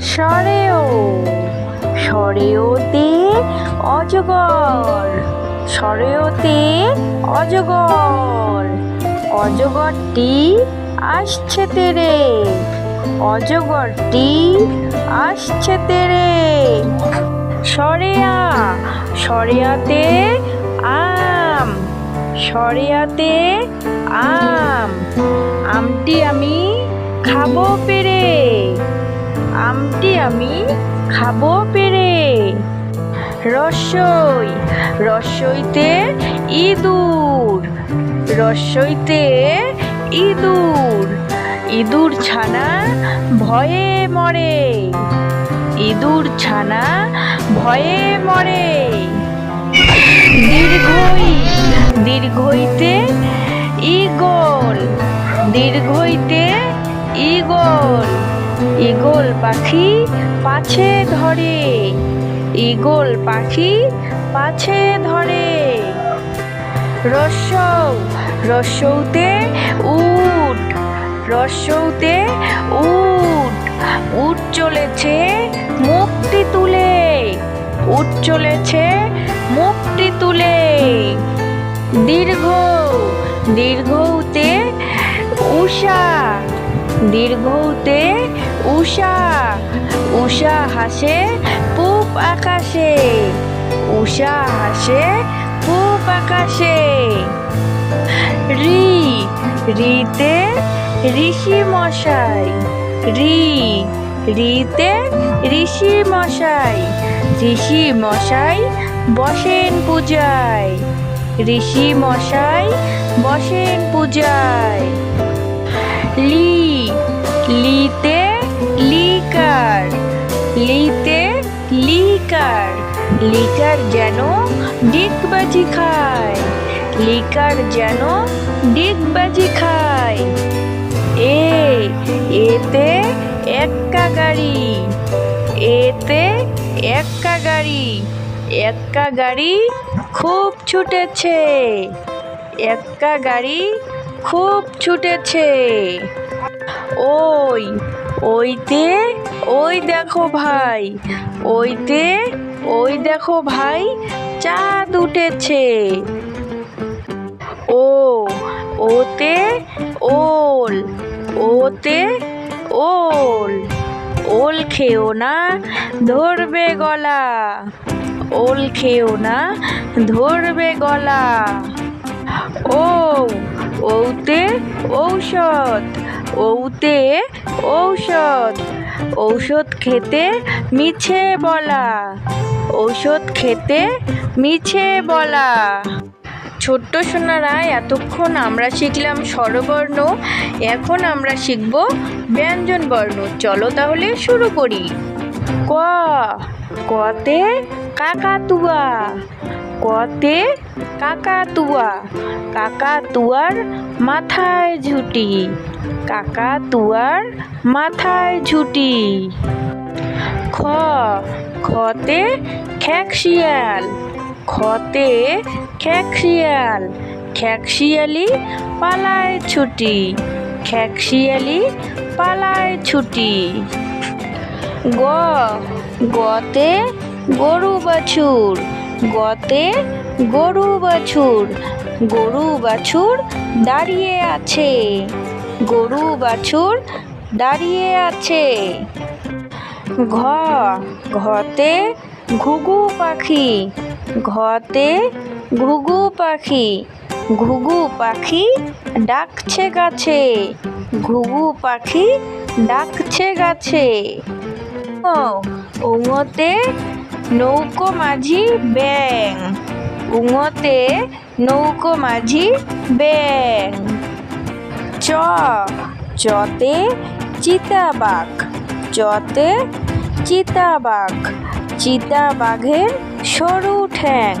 সরেও সরেওতে অজগর সরেওতে অজগর, অজগরটি আসছে তেরে, অজগরটি আসছে তেরে। সরেয়া সরেয়াতে আম সরেয়াতে আম, আমটি আমি খাব পেরে। আমটি আমি খাব পেরে। রসই। রসইতে ইঁদুর। রসইতে ইঁদুর। ইঁদুর ছানা ভয়ে মরে। ইঁদুর ছানা ভয়ে মরে। দীর্ঘই। দীর্ঘইতে ইগল দীর্ঘইতে ইগল ইগল পাখি পাছে ধরে। ইগল পাখি পাছে ধরে। রস্যৌ রস্যৌতে উট রস্যৌতে উট। উট চলেছে মুক্তি তুলে। উট চলেছে মুক্তি তুলে। দীর্ঘ, দীর্ঘতে উষা, দীর্ঘতে উষা উষা হাসে পূব আকাশে, উষা হাসে পূব আকাশে। রি, রিতে ঋষি মশাই, রি, রিতে ঋষি মশাই ঋষি মশাই বসেন পূজায়, ঋষি মশাই বসেন পূজায়। লি লিকার যেন ডিগবাজি খায়। লিকার যেন ডিগবাজি খায়। এ, এতে এক্কা গাড়ি। এতে এক্কা গাড়ি। এক্কা গাড়ি খুব ছুটেছে। এক্কা গাড়ি খুব ছুটেছে। ওই, ওইতে, ওই দেখো ভাই, ওইতে ওই দেখো ভাই, চাঁদ উঠেছে। ও, ওতে ওল ওতে ওল। ওল খেও না, ধরবে গলা। ওল খেও না, ধরবে গলা। ও, ওতে ঔষধ ওতে ঔষধ। ঔষধ খেতে মিছে বলা। ঔষধ খেতে মিছে বলা। ছোট্ট সোনারা এতক্ষণ আমরা শিখলাম স্বরবর্ণ, এখন আমরা শিখব ব্যঞ্জন বর্ণ। চলো তাহলে শুরু করি। ক, কতে কাকাতুয়া কতে কাকাতুয়া, কাকাতুয়ার মাথায় ঝুটি, কাকাতুয়ার মাথায় ঝুটি। খতে খ্যাকশিয়াল। খতে খ্যাকশিয়াল। খ্যাকশিয়ালি পালায় ছুটি। খ্যাকশিয়ালি পালায় ছুটি। গ, গতে গরু বাছুর। গতে গরু বাছুর। গরু বাছুর দাঁড়িয়ে আছে। গরু বাছুর দাঁড়িয়ে আছে। ঘ, ঘতে ঘুঘু পাখি, ঘতে ঘুঘু পাখি ঘুঘু পাখি ডাকছে গাছে, ঘুঘু পাখি ডাকছে গাছে। উঙতে নৌকো মাঝি ব্যাং উঙতে নৌকো মাঝি ব্যাং চ, চতে চিতাবাঘ, চতে চিতাবাঘ। চিতাবাঘের সরু ঠ্যাং।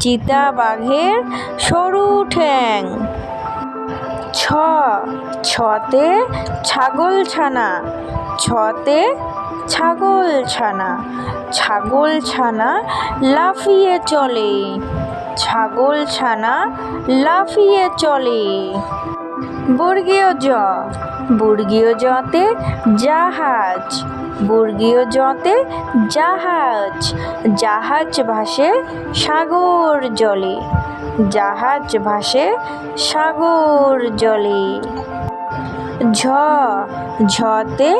চিতাবাঘের সরু ঠ্যাং। ছ। ছতে ছাগল ছানা ছতে ছাগল ছানা ছাগল ছানা লাফিয়ে চলে। ছাগল ছানা লাফিয়ে চলে। বর্গীয় জ। বর্গীয় জতে জাহাজ। বর্গীয় জতে জাহাজ জাহাজ ভাসে সাগর জলে, জাহাজ ভাসে সাগর জলে। ঝ, ঝতে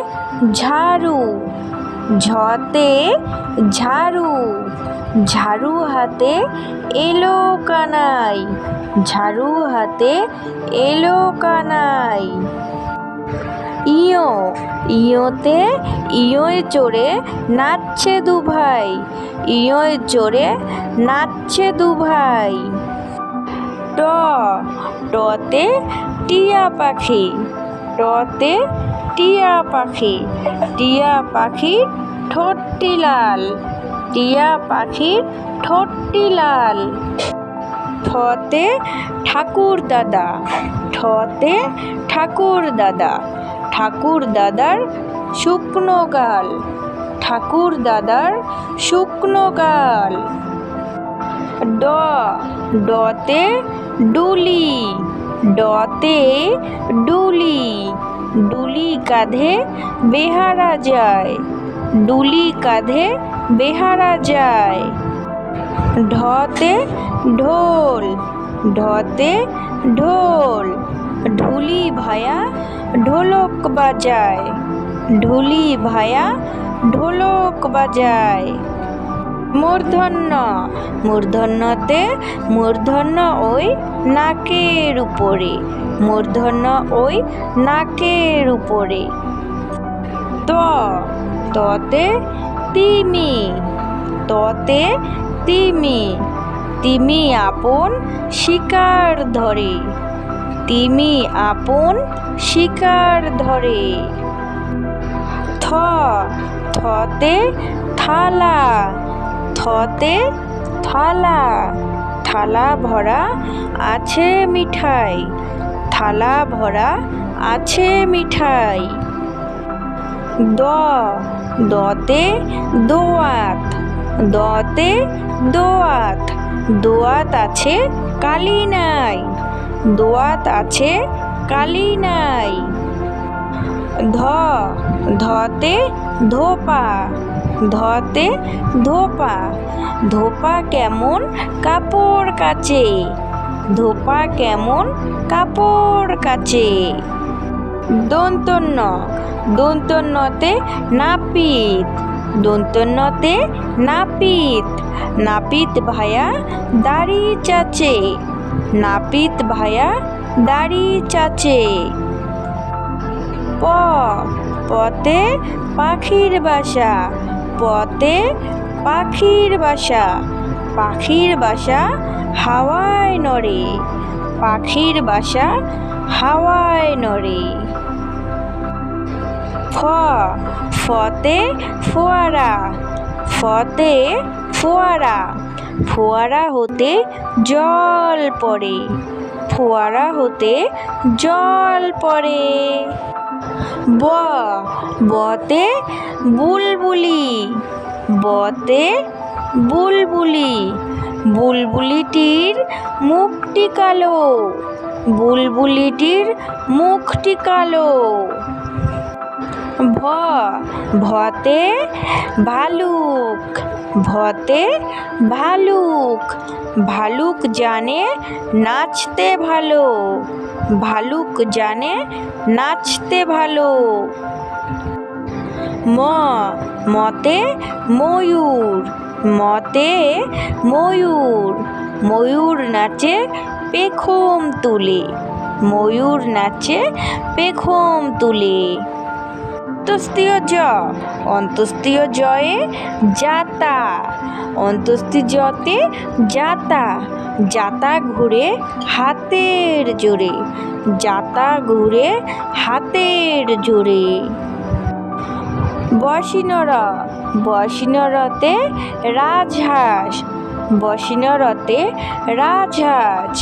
ঝাড়ু ঝতে ঝাড়ু ঝাড়ু হাতে এলো কানাই, ঝাড়ু হাতে এলো কানাই। ইয়ো, ইয়োতে ইয়োয় চড়ে নাচছে দু ভাই ইয়োয় চড়ে নাচছে দু ভাই ট, টতে টিয়া পাখি, টতে টিয়া পাখি, টিয়া পাখির ঠোঁটটি লাল, টিয়া পাখির ঠোঁটটি লাল। ঠতে ঠাকুর দাদা, ঠতে ঠাকুর দাদা। ঠাকুর দাদার শুকনো গাল। ঠাকুর দাদার শুকনো গাল। ড, ডতে ডুলি। ডতে ডুলি। ডুলি কাঁধে বেহারা যায়। ডুলি কাঁধে বেহারা যায়। ঢতে ঢোল। ঢতে ঢোল। ঢুলি ভায়া ঢোলক বাজায়। ঢুলি ভায়া, ঢোলক বাজায়। মূর্ধন্য, মূর্ধন্যতে মূর্ধন্য ওই নাকের উপরে। মূর্ধন্য ওই নাকের উপরে। ত, ততে তিমি। ততে তিমি। তিমি আপন শিকার ধরে। তিমি আপন শিকার ধরে। থ, থতে থালা থতে থালা। থালা ভরা আছে মিঠাই, থালা ভরা আছে মিঠাই। দ, দতে দোয়াত দতে দোয়াত দোয়াত আছে কালি নাই। দোয়াত আছে কালি নাই। ধ, ধতে ধোপা ধতে ধোপা। ধোপা কেমন? কাপড় কাচে। ধোপা কেমন? কাপড় কাচে। দন্তন্য দন্তন্যতে নাপিত। দন্তন্যতে নাপিত। নাপিত ভায়া দাড়ি চাচে। নাপিত ভায়া দাড়ি চাচে। প পতে পাখির বাসা পতে পাখির বাসা পাখির বাসা হাওয়ায় নড়ে, পাখির বাসা হাওয়ায় নড়ে। ফ, ফতে ফোয়ারা ফতে ফোয়ারা। ফোয়ারা হতে জল পড়ে। ফোয়ারা হতে জল পড়ে। ব, বতে বুলবুলি। বতে বুলবুলি। বুলবুলিটির মুখটি কালো। বুলবুলিটির মুখটি কালো। ভ, ভতে ভালুক। ভতে ভালুক। ভালুক জানে নাচতে ভালো। ভালুক জানে নাচতে ভালো। ম, মতে ময়ূর। মতে ময়ূর। ময়ূর নাচে পেখম তুলে। ময়ূর নাচে পেখম তুলে। অন্তস্তীয় জ অন্তস্তীয় জয়ে যাতা। অন্তস্তি জতে যাতা। যাতা ঘুরে হাতের জোরে। যাতা ঘুরে হাতের জোরে। বসিনর বসিনরতে রাজহাঁস। বসিনরতে রাজহাঁস।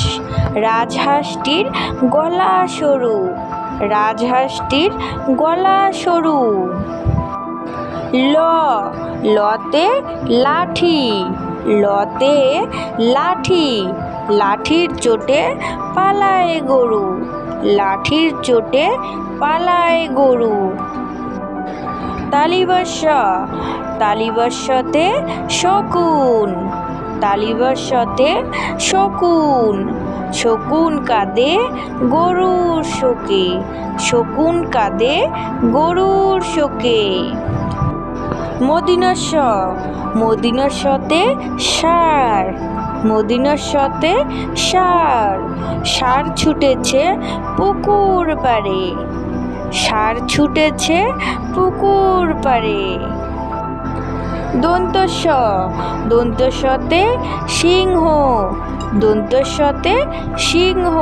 রাজহাঁসটির গলা সরু। রাজহাঁসটির গলা সরু। ল, লতে লাঠি লতে লাঠি, লাঠির চোটে পালায় গরু, লাঠির চোটে পালায় গরু। ত তালিবর্ষ তালিবর্ষতে শকুন। তালিবর্ষতে শকুন। শকুন কাঁদে, গরুর শোকে। শকুন কাঁদে, গরুর শোকে। মদিনস্য মদিনস্যতে সার। মদিনস্যতে সার। সার ছুটেছে পুকুর পাড়ে। সার ছুটেছে পুকুর পাড়ে। দন্তস্ব দন্তস্বতে সিংহ। দন্তস্বতে সিংহ।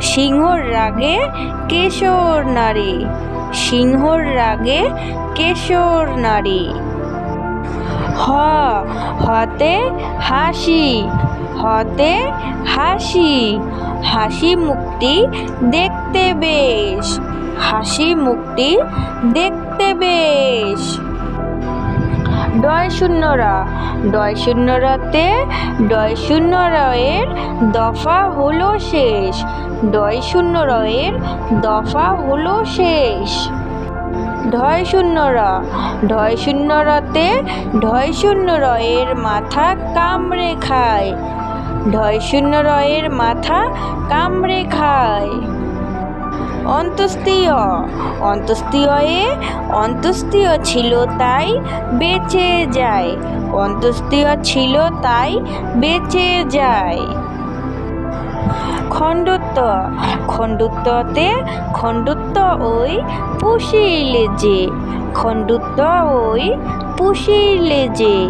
সিংহর রাগে কেশর নারী। সিংহর রাগে কেশর নারী। হ, হতে হাসি। হতে হাসি। হাসি মুক্তি দেখতে বেশ। হাসি মুক্তি দেখতে বেশ। ডয় শূন্যরা। ডয় শূন্যরাতে ডয় শূন্য রয়ের দফা হলো শেষ। ডয় শূন্য রয়ের দফা হলো শেষ। ঢয় শূন্য র ঢয় শূন্য রতে ঢয় শূন্য রয়ের মাথা কামড়ে খায়। ঢয় শূন্য রয়ের মাথা কামড়ে খায়। অন্তস্তীয়। অন্তস্তীয়ে অন্তস্তীয় ছিল তাই বেঁচে যায়। অন্তস্তীয় ছিল তাই বেঁচে যায়। খণ্ডত্ব। খণ্ডত্বতে খণ্ডত্ব ওই পুষিলে যে। খণ্ডত্ব ওই পুষিলে যে।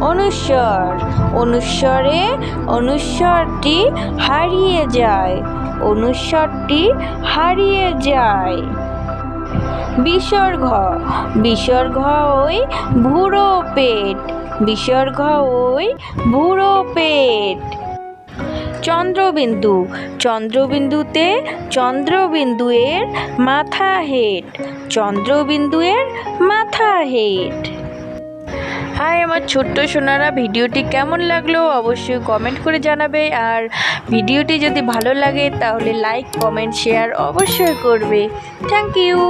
অনুস্বর। অনুস্বরে অনুস্বরটি হারিয়ে যায়। অনুস্বরটি হারিয়ে যায়। বিসর্গ। বিসর্গ ওই ভুরো পেট। বিসর্গ ওই ভুরো পেট। চন্দ্রবিন্দু। চন্দ্রবিন্দুতে চন্দ্রবিন্দুয়ের মাথা হেট। চন্দ্রবিন্দুয়ের মাথা হেট। হাই, আমার ছোট্ট সোনারা, ভিডিওটি কেমন লাগল অবশ্যই কমেন্ট করে জানাবে। আর ভিডিওটি যদি ভালো লাগে, তাহলে লাইক কমেন্ট শেয়ার অবশ্যই করবে। Thank you